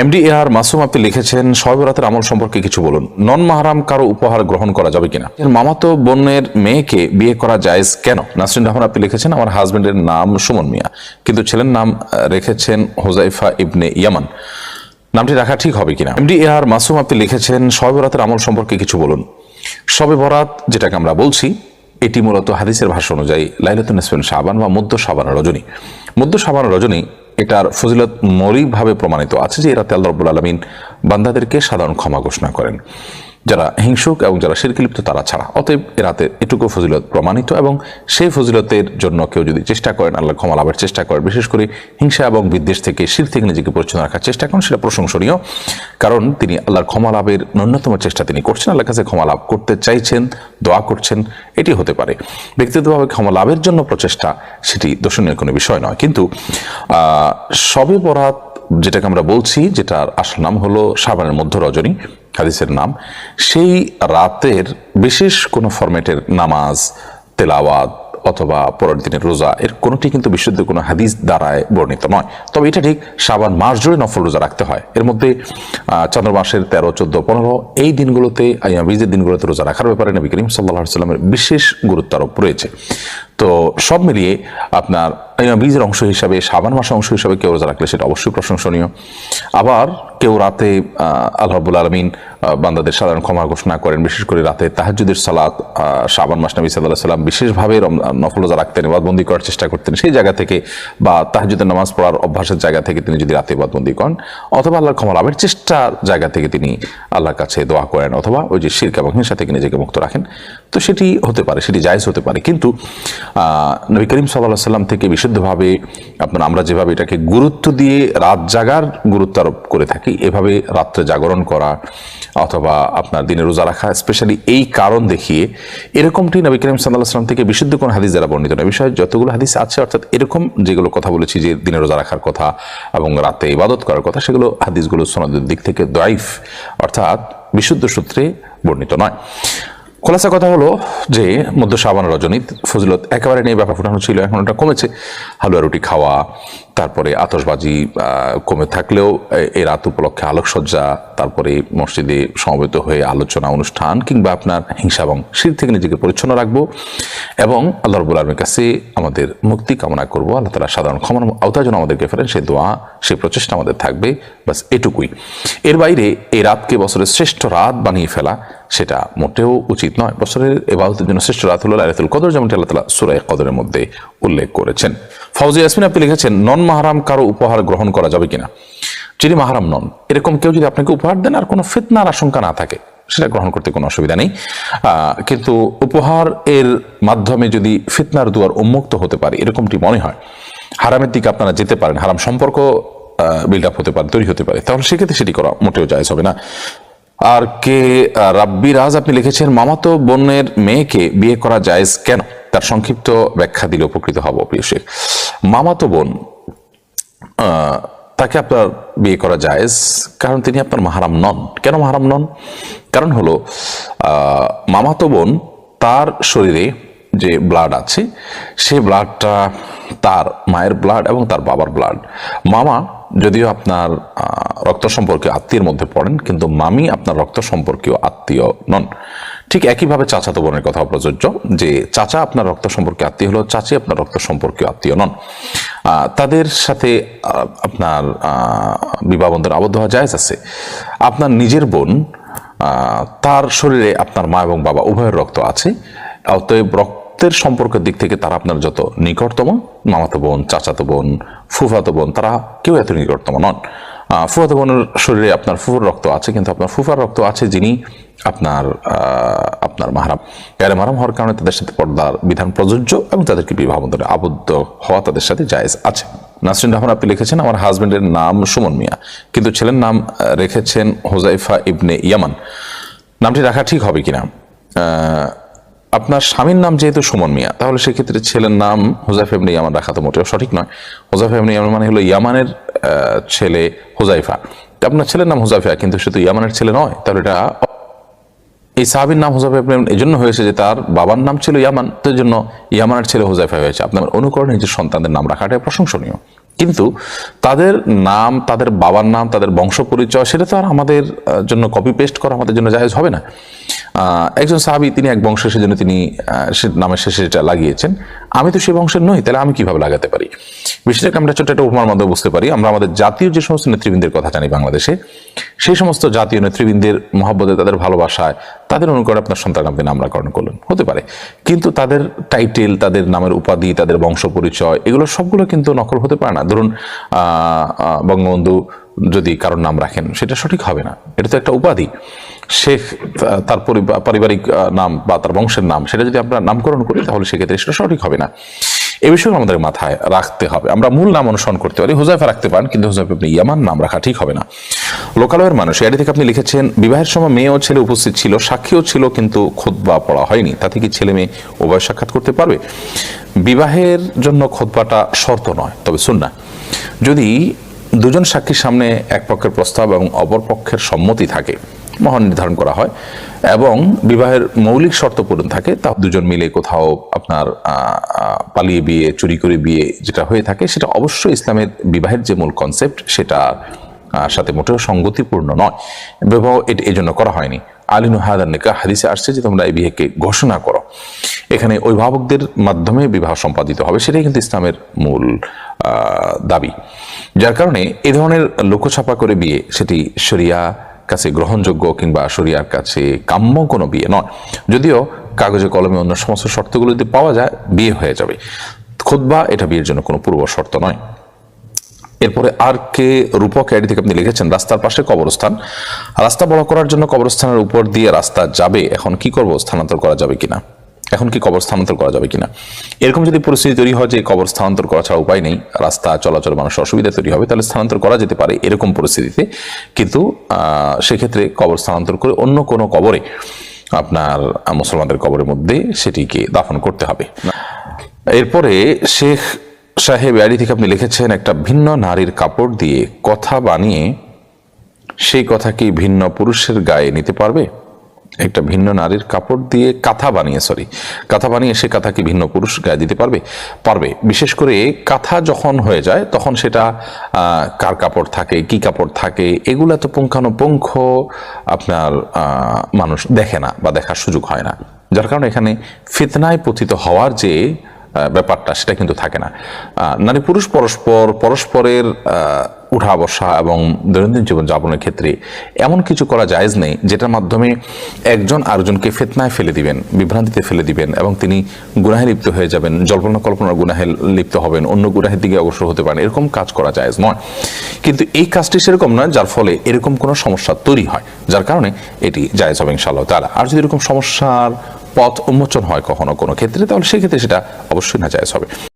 MD এ আর মাসুম আপনি লিখেছেন সয়বরাতের আমল সম্পর্কে কিছু বলুন। নন মাহারাম কারও উপহার গ্রহণ করা যাবে কিনা? এর মামাতো বোনের মেয়েকে বিয়ে করা জায়েজ কেন? নাসরিন রহমান আপনি লিখেছেন, আমার হাজবেন্ডের নাম সুমন মিয়া। কিন্তু ছেলের নাম রেখেছেন হোজাইফা ইবনে ইয়ামান। নামটি রাখা ঠিক হবে কিনা? এমডি এ আর মাসুম আপনি লিখেছেন সয়বরাতের আমল সম্পর্কে কিছু বলুন। শবে বরাত, যেটাকে আমরা বলছি, এটি মূলত হাদিসের ভাষা অনুযায়ী লাইলাতুন শাবান বা মধ্য শাবান রজনী। মধ্য শাবান রজনী এটার ফজিলত মৌলিকভাবে প্রমাণিত আছে যে এরা আল্লাহ রব্বুল আলমিন বান্দাদেরকে সাধারণ ক্ষমা ঘোষণা করেন। যারা হিংসুক এবং যারা শিরকিলিপ্ত তারা ছাড়া। অতএব এ রাতে এটুকু ফজিলত প্রমাণিত এবং সেই ফজিলতের জন্য কেউ যদি চেষ্টা করেন, আল্লাহ ক্ষমা লাভের চেষ্টা করেন। বিশেষ করে হিংসা এবং বিদ্বেষ থেকে, শির থেকে নিজেকে পরিচ্ছন্ন রাখার চেষ্টা করেন, সেটা প্রশংসনীয়। কারণ তিনি আল্লাহর ক্ষমা লাভের ন্যূনতম চেষ্টা তিনি করছেন, আল্লাহর কাছে ক্ষমা লাভ করতে চাইছেন, দোয়া করছেন, এটি হতে পারে। ব্যক্তিগতভাবে ক্ষমা লাভের জন্য প্রচেষ্টা, সেটি দর্শনীয় কোনো বিষয় নয়। কিন্তু সবে বরাত যেটাকে আমরা বলছি, যেটার আসল নাম হলো সাবানের মধ্য রজনী। হাদিসের নাম, সেই রাতের বিশেষ কোনো ফরম্যাটের নামাজ, তেলাওয়াত অথবা পরের দিনের রোজা, এর কোনোটি কিন্তু বিশুদ্ধ কোনো হাদিস দ্বারায় বর্ণিত নয়। তবে এটা ঠিক সাবান মাস জুড়ে নফল রোজা রাখতে হয়। এর মধ্যে চন্দ্র মাসের তেরো, চোদ্দ, পনেরো, এই দিনগুলোতে আইয়া বীজের দিনগুলোতে রোজা রাখার ব্যাপারে নবী করিম সাল্লাহ সাল্লামের বিশেষ গুরুত্ব আরোপ রয়েছে। তো সব মিলিয়ে আপনার বীজের অংশ হিসাবে সাবান মাসের অংশ হিসাবে কেউ রোজা রাখলে সেটা অবশ্যই প্রশংসনীয়। আবার কেউ রাতে আহ, আল্লাহ রাব্বুল আলমিন বান্দাদের সাধারণ ক্ষমা ঘোষণা করেন বিশেষ করে রাতে তাহাজুদের সালাত শাবান মাস নবী সাল্লাহ সাল্লাম বিশেষভাবে নফল রোজা রাখতেন ইবাদবন্দি করার চেষ্টা করতেন। সেই জায়গা থেকে বা তাহাজুদের নামাজ পড়ার অভ্যাসের জায়গা থেকে তিনি যদি রাতে ইবাদবন্দি করেন অথবা আল্লাহর ক্ষমা লাভের চেষ্টার জায়গা থেকে তিনি আল্লাহর কাছে দোয়া করেন অথবা ওই যে শিরক এবং হিংসা থেকে নিজেকে মুক্ত রাখেন তো সেটি হতে পারে সেটি জায়জ হতে পারে। কিন্তু নবী করিম সাল্লাহ সাল্লাম থেকে বিশুদ্ধভাবে আপনার আমরা যেভাবে এটাকে গুরুত্ব দিয়ে রাত জাগার গুরুত্ব আরোপ করে থাকি, এভাবে রাত্রে জাগরণ করা অথবা আপনার দিনে রোজা রাখা স্পেশালি এই কারণ দেখিয়ে এরকমটি নবী করিম সাল্লাহ সাল্লাম থেকে বিশুদ্ধ কোন হাদিস দ্বারা বর্ণিত না বিষয়ে যতগুলো হাদিস আছে, অর্থাৎ এরকম যেগুলো কথা বলেছি যে দিনে রোজা রাখার কথা এবং রাতে ইবাদত করার কথা, সেগুলো হাদিসগুলো সনদের দিক থেকে দাইফ অর্থাৎ বিশুদ্ধ সূত্রে বর্ণিত নয়। খোলাসা কথা হলো যে মধ্য সাবান রজনীত ফজিলত একেবারে নেই, ব্যাপার ফুটানো ছিল, এখন ওটা কমেছে। হালুয়া রুটি খাওয়া, তারপরে আতসবাজি কমে থাকলেও এ- রাত উপলক্ষে আলোকসজ্জা, তারপরে মসজিদে সমবেত হয়ে আলোচনা অনুষ্ঠান কিংবা আপনার হিংসা এবং শির থেকে নিজেকে পরিচ্ছন্ন রাখব এবং আল্লাহ রবুল আলমীর কাছে আমাদের মুক্তি কামনা করব। আল্লাহ তালা সাধারণ ক্ষমার আওতায় যেন আমাদেরকে ফেরেন সেই দোয়া সেই প্রচেষ্টা আমাদের থাকবে বাস এটুকুই। এর বাইরে এই রাতকে বছরের শ্রেষ্ঠ রাত বানিয়ে ফেলা সেটা মোটেও উচিত নয়। বছরের এবাদতের জন্য শ্রেষ্ঠ রাত হলো লাইলাতুল কদর, যেমনটি আল্লাহ তালা সুরাই কদরের মধ্যে উল্লেখ করেছেন। ফৌজি ইয়াসমিন আপনি লিখেছেন, নন মাহারাম কারও উপহার গ্রহণ করা যাবে কিনা? যিনি মাহারাম নন, এরকম কেউ যদি আপনাকে উপহার দেন, আর কোনো ফিতনার আশঙ্কা না থাকে, সেটা গ্রহণ করতে কোনো অসুবিধা নেই। কিন্তু উপহার এর মাধ্যমে যদি ফিতনার দুয়ার উন্মুক্ত হতে পারে, এরকমটি মনে হয়। হারামের দিকে আপনারা যেতে পারেন, হারাম সম্পর্ক বিল্ড আপ হতে পারে, তৈরি হতে পারে। তাহলে সেক্ষেত্রে সেটি করা মোটেও জায়জ হবে না। আর কে রাব্বি, রাজ আপনি লিখেছেন, মামাতো বোনের মেয়েকে বিয়ে করা জায়েজ কেন? তার সংক্ষিপ্ত ব্যাখ্যা দিলে উপকৃত হব, প্রিয় শেখ। মামাতো বোন তাকে আপনার বিয়ে করা জায়েজ কারণ তিনি আপনার মাহারাম নন। কেন মাহারাম নন? কারণ হলো মামাতো বোন তার শরীরে যে ব্লাড আছে, সে ব্লাডটা তার মায়ের ব্লাড এবং তার বাবার ব্লাড মামা যদিও আপনার রক্ত সম্পর্কীয় আত্মীয়ের মধ্যে পড়েন কিন্তু মামি আপনার রক্ত সম্পর্কীয় আত্মীয় নন। ঠিক একইভাবে চাচাতো বোনের কথা প্রযোজ্য যে চাচা আপনার রক্ত সম্পর্কে আত্মীয় হলো চাচি আপনার রক্ত সম্পর্কীয় আত্মীয় নন। তাদের সাথে আপনার আহ, বিবাহ বন্ধন আবদ্ধ হওয়া জায়েজ আছে। আপনার নিজের বোন তার শরীরে আপনার মা এবং বাবা উভয়ের রক্ত আছে অতএব রক্তের সম্পর্কের দিক থেকে তারা আপনার যত নিকটতম মামাতো বোন, চাচাতো বোন, ফুফাতো বোন, তারা কেউ এত নিকটতম নন। ফুফাতো বোনের শরীরে আপনার ফুফুর রক্ত আছে, কিন্তু আপনার ফুফার রক্ত আছে যিনি আপনার আপনার মাহারাম। গায়ে মাহারাম হওয়ার কারণে তাদের সাথে পর্দার বিধান প্রযোজ্য এবং তাদেরকে বিবাহ বন্ধনে আবদ্ধ হওয়া তাদের সাথে জায়েজ আছে। নাসরিন রহমান, আপনি লিখেছেন, আমার হাজবেন্ডের নাম সুমন মিয়া, কিন্তু ছেলের নাম রেখেছেন হোজাইফা ইবনে ইয়ামান। নামটি রাখা ঠিক হবে কিনা? আপনার স্বামীর নাম যেহেতু সুমন মিয়া, তাহলে সেক্ষেত্রে ছেলের নাম হুজাইফা ইবনে ইয়ামান রাখা তো মোটেও সঠিক নয়। হুজাইফা ইবনে ইয়ামান মানে হলো ইয়ামানের ছেলে হুজাইফা। আপনার ছেলের নাম হুজাইফা, কিন্তু সে তো ইয়ামানের ছেলে নয়, তাহলে এটা এই সাহাবির নাম হুজাইফা ইবনে এই জন্য হয়েছে যে তার বাবার নাম ছিল ইয়ামান, তো জন্য ইয়ামানের ছেলে হুজাইফা হয়েছে। আপনার অনুকরণে নিজের সন্তানদের নাম রাখাটা প্রশংসনীয়। কিন্তু তাদের নাম, তাদের বাবার নাম, তাদের বংশ পরিচয় সেটা তো আর আমাদের জন্য কপি পেস্ট করা আমাদের জন্য জায়েজ হবে না। একজন সাহাবি, তিনি এক বংশের, সেজন্য তিনি সে নামের শেষে এটা লাগিয়েছেন। আমি তো সেই বংশের নই, তাহলে আমি কীভাবে লাগাতে পারি? বিষয়টাকে আমরা ছোট্ট একটা উপমার মাধ্যমে বুঝতে পারি, আমরা আমাদের জাতীয় যে সমস্ত নেতৃবৃন্দের কথা জানি বাংলাদেশে, সেই সমস্ত জাতীয় নেতৃবৃন্দের মহাব্বতে, তাদের ভালোবাসায় তাদের অনুকরণে আপনার সন্তান আপনি নামকরণ করলেন হতে পারে। কিন্তু তাদের টাইটেল তাদের নামের উপাধি, তাদের বংশ পরিচয়, এগুলো সবগুলো কিন্তু নকল হতে পারে না। ধরুন বঙ্গবন্ধু যদি কারোর নাম রাখেন, সেটা সঠিক হবে না। এটা তো একটা উপাধি। শেখ তার পরিবা- পারিবারিক নাম বা তার বংশের নাম, সেটা যদি আমরা নামকরণ করি, তাহলে সেক্ষেত্রে সেটা সঠিক হবে না। এ বিষয়গুলো আমাদের মাথায় রাখতে হবে। আমরা মূল নাম অনুসরণ করতে পারি। হুজাইফা রাখতে পারেন, কিন্তু হুজাইফা আপনি ইয়ামান নাম রাখা ঠিক হবে না। লোকালয়ের মানুষ এটি থেকে আপনি লিখেছেন, বিবাহের সময় মেয়ে ও ছেলে উপস্থিত ছিল, সাক্ষীও ছিল, কিন্তু খোদবা পড়া হয়নি। তাতে কি ছেলে মেয়ে উভয় সাক্ষাৎ করতে পারবে? বিবাহের জন্য খোদবাটা শর্ত নয়, তবে শুননা যদি দুজন সাক্ষীর সামনে এক পক্ষের প্রস্তাব এবং অপর পক্ষের সম্মতি থাকে মহান নির্ধারণ করা হয়, এবং বিবাহের মৌলিক শর্ত পূরণ থাকে, তা দুজন মিলে কোথাও আপনার পালিয়ে বিয়ে, চুরি করে বিয়ে যেটা হয়ে থাকে, সেটা অবশ্যই ইসলামের বিবাহের যে মূল কনসেপ্ট সেটা সাথে মোটেও সঙ্গতিপূর্ণ নয়। বিবাহ এটি এই জন্য করা হয়নি। আলিনু হাদার নিকা হাদিসে আসছে যে তোমরা এই বিয়েকে ঘোষণা করো। এখানে অভিভাবকদের মাধ্যমে বিবাহ সম্পাদিত হবে, সেটাই কিন্তু ইসলামের মূল দাবি। যার কারণে এ ধরনের লোকছাপা করে বিয়ে, সেটি শরিয়া কাছে গ্রহণযোগ্য কিংবা শরিয়ার কাছে কাম্য কোনো বিয়ে নয়। যদিও কাগজে কলমে অন্য সমস্ত শর্তগুলো যদি পাওয়া যায়, বিয়ে হয়ে যাবে। খুতবা এটা বিয়ের জন্য কোনো পূর্ব শর্ত নয়। এরপরে আর কে রূপক আইডি থেকে আপনি লিখেছেন, রাস্তার পাশে কবরস্থান। রাস্তা বড় করার জন্য কবরস্থানের উপর দিয়ে রাস্তা যাবে, এখন কি করব? স্থানান্তর করা যাবে কিনা? এখন কি কবর স্থানান্তর করা যাবে কিনা? এরকম যদি পরিস্থিতি তৈরি হয় যে কবর স্থানান্তর করা ছাড়া উপায় নেই, রাস্তা চলাচল মানুষের অসুবিধা তৈরি হবে, তাহলে স্থানান্তর করা যেতে পারে এরকম পরিস্থিতিতে। কিন্তু সেক্ষেত্রে কবর স্থানান্তর করে অন্য কোনো কবরে আপনার মুসলমানদের কবরের মধ্যে সেটিকে দাফন করতে হবে। এরপরে শেখ সাহেব আড়ি থেকে আপনি লিখেছেন, একটা ভিন্ন নারীর কাপড় দিয়ে কথা বানিয়ে সেই কথা কি ভিন্ন পুরুষের গায়ে নিতে পারবে? একটা ভিন্ন নারীর কাপড় দিয়ে কাঁথা বানিয়ে সরি কাঁথা বানিয়ে সে কাঁথা কি ভিন্ন পুরুষ গায়ে দিতে পারবে? পারবে। বিশেষ করে কাঁথা যখন হয়ে যায়, তখন সেটা কার কাপড় থাকে, কি কাপড় থাকে, এগুলা তো পুঙ্খানুপুঙ্খ আপনার মানুষ দেখে না বা দেখার সুযোগ হয় না। যার কারণে এখানে ফিতনায় পতিত হওয়ার যে ব্যাপারটা, সেটা কিন্তু থাকে না। নারী পুরুষ পরস্পর, পরস্পরের উঠা বসা এবং দৈনন্দিন জীবন যাপনের ক্ষেত্রে এমন কিছু করা জায়েজ নেই, যেটার মাধ্যমে একজন আরেকজনকে ফেতনায় ফেলে দিবেন, বিভ্রান্তিতে ফেলে দিবেন এবং তিনি গুনাহে লিপ্ত হয়ে যাবেন, জল্পনা কল্পনার গুনাহে লিপ্ত হবেন, অন্য গুনাহের দিকে অগ্রসর হতে পারেন, এরকম কাজ করা জায়েজ নয়। কিন্তু এই কাজটি সেরকম নয়, যার ফলে এরকম কোনো সমস্যা তৈরি হয়, যার কারণে এটি জায়েজ হবে ইনশাআল্লাহ তাআলা। আর যদি এরকম সমস্যার পথ উন্মোচন হয় কখনো কোনো ক্ষেত্রে তাহলে সেক্ষেত্রে সেটা অবশ্যই না হবে।